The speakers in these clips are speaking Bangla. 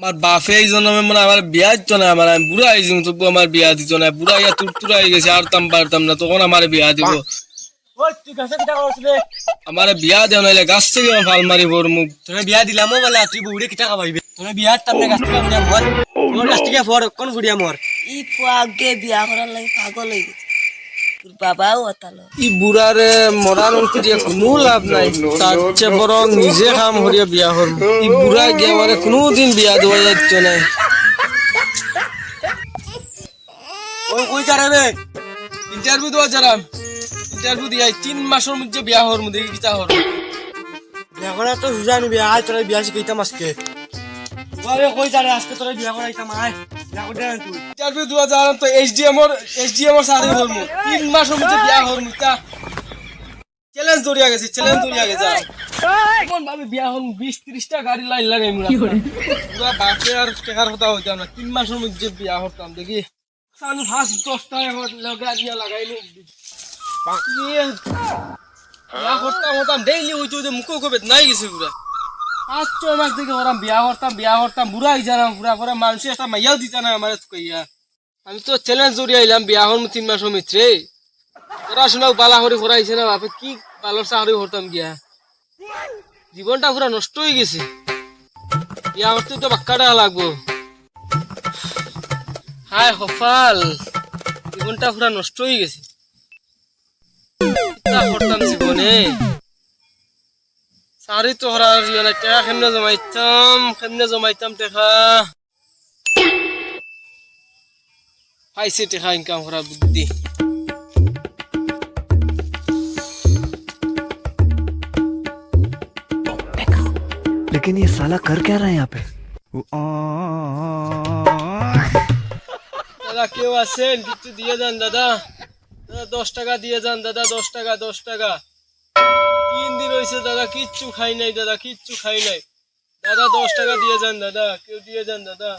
আমার বাপে এই জন্মে মানে আমার বিয়া দিত না আমার আমি বুড়া হয়েছি তবু আমার বিয়া দিত না। বুড়া ইয়া তুরতুরা হয়ে গেছে আর তাম পারতাম না তখন আমার বিয়া দিব। আমার বিয়া দেওয়া নাইলে গাছ থেকে আমার ফাল মারি ভর মুখ। তোরে বিয়া দিলামও বলে তুই বুড়ি কিটা খাবাইবে তোরে বিয়ার টামনে গাছ থেকে মর তোর গাছ থেকে ফর কোন বুড়িয়া মর? ই বিয়া করার লাগে পাগল হয়ে গেছে। বাবাও অতালো ই বুড়ারে মরার অঙ্ক দিয়ে কোনো লাভ নাই। তার চেয়ে বরং নিজে কাম করিয়া বিয়া ই বুড়া গিয়ে আমার কোনোদিন বিয়া দেওয়া যাচ্ছে না ওই কই ইন্টারভিউ দেওয়া যারাম। ইন্টারভিউ দিয়া তিন মাসের মধ্যে বিয়া হর মধ্যে কিতা হর বিয়া করা তো সুজা নিবি আয় তোরে বিয়া শিখাইতাম আজকে। ওরে কই যারে আজকে তোরে বিয়া করাইতাম আয়। বিয়া করে তুই। ইন্টারভিউ দেওয়া যারাম তো এইচডিএম এর এইচডিএম এর সাথে হর মু তিন মাসের মধ্যে বিয়া মু তা চ্যালেঞ্জ দরিয়া গেছে চ্যালেঞ্জ দরিয়া গেছে কোন ভাবে বিয়া হন বিশ ত্রিশটা গাড়ি লাইন মুরা পুরা বাপে আর টেকার কথা হইতাম না তিন মাসের মধ্যে বিয়া হতাম দেখি। আমি ফার্স্ট দশটা এখন লগা দিয়া লাগাইলো। ইয়ে, বিয়া করতাম হতাম ডেইলি হইতো যে মুখো কবে নাই গেছে পুরা। পাঁচ ছয় মাস থেকে ওরাম বিয়া করতাম বিয়া করতাম, বুড়া হয়ে জানাম পুরা পরে মানুষ একটা মাইয়াও দিতা না আমার কইয়া। আমি তো চ্যালেঞ্জ জড়িয়ে আইলাম, বিয়া হন তিন মাস মিত্রে। পড়াশোনাও বালা করে করাইছে না বাপে, কি বালর চাকরি করতাম গিয়া। জীবনটা পুরা নষ্ট হয়ে গেছে। বিয়া করতে তো বাক্কাটা লাগবো। হায় কপাল জীবনটা পুরা নষ্ট হয়ে গেছে। করতাম জীবনে সারি তো হরার ইয়ে না টাকা কেমনে জমাইতাম কেমনে জমাইতাম টাকা পাইছে টাকা ইনকাম করার বুদ্ধি लेकिन ये साला कर क्या रहा है यहाँ पे দাদা কেউ আছেন কিছু দিয়ে যান দাদা দাদা দশ টাকা দিয়ে যান দাদা দশ টাকা দশ টাকা তিন দিন হয়েছে, দাদা, কিচ্ছু খাই নাই, দাদা, কিচ্ছু খাই নাই। দাদা, দশ টাকা দিয়ে যান, দাদা, কেউ দিয়ে যান, দাদা।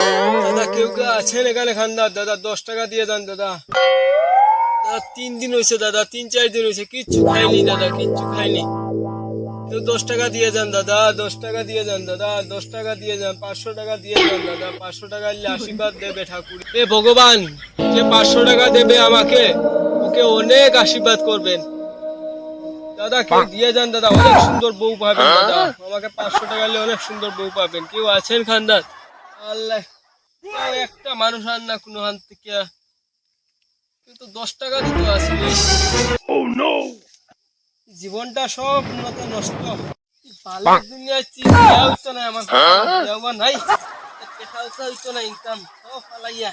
দাদা, কেউ কেউ আছেন এখানে, খান্দার? দাদা, দশ টাকা দিয়ে যান, দাদা। দাদা, তিন দিন হয়েছে, দাদা, তিন, চার দিন হয়েছে, কিচ্ছু খাইনি দাদা, কিচ্ছু খাইনি কেউ দশ টাকা দিয়ে যান, দাদা, দশ টাকা দিয়ে যান, দাদা, দশ টাকা দিয়ে যান, পাঁচশো টাকা দিয়ে যান, দাদা, পাঁচশো টাকা নিলে আশীর্বাদ দেবে ঠাকুর। এ ভগবান, যে পাঁচশো টাকা দেবে আমাকে, ওকে অনেক আশীর্বাদ করবেন। দাদা কেউ দিয়ে যান দাদা অনেক সুন্দর বউ পাবেন দাদা। আমাকে পাঁচশো টাকা নিলে অনেক সুন্দর বউ পাবেন। কেউ আছেন খানদার আল্লাহ একটা মানুষ আন না কোনো হান থেকে। কিন্তু দশ টাকা দিতে আসলে জীবনটা সব মতো নষ্ট। বালের দুনিয়ায় চিন্তা হইতো না আমার দেওয়া নাই। দেখা হইতো না ইনকাম সব ফালাইয়া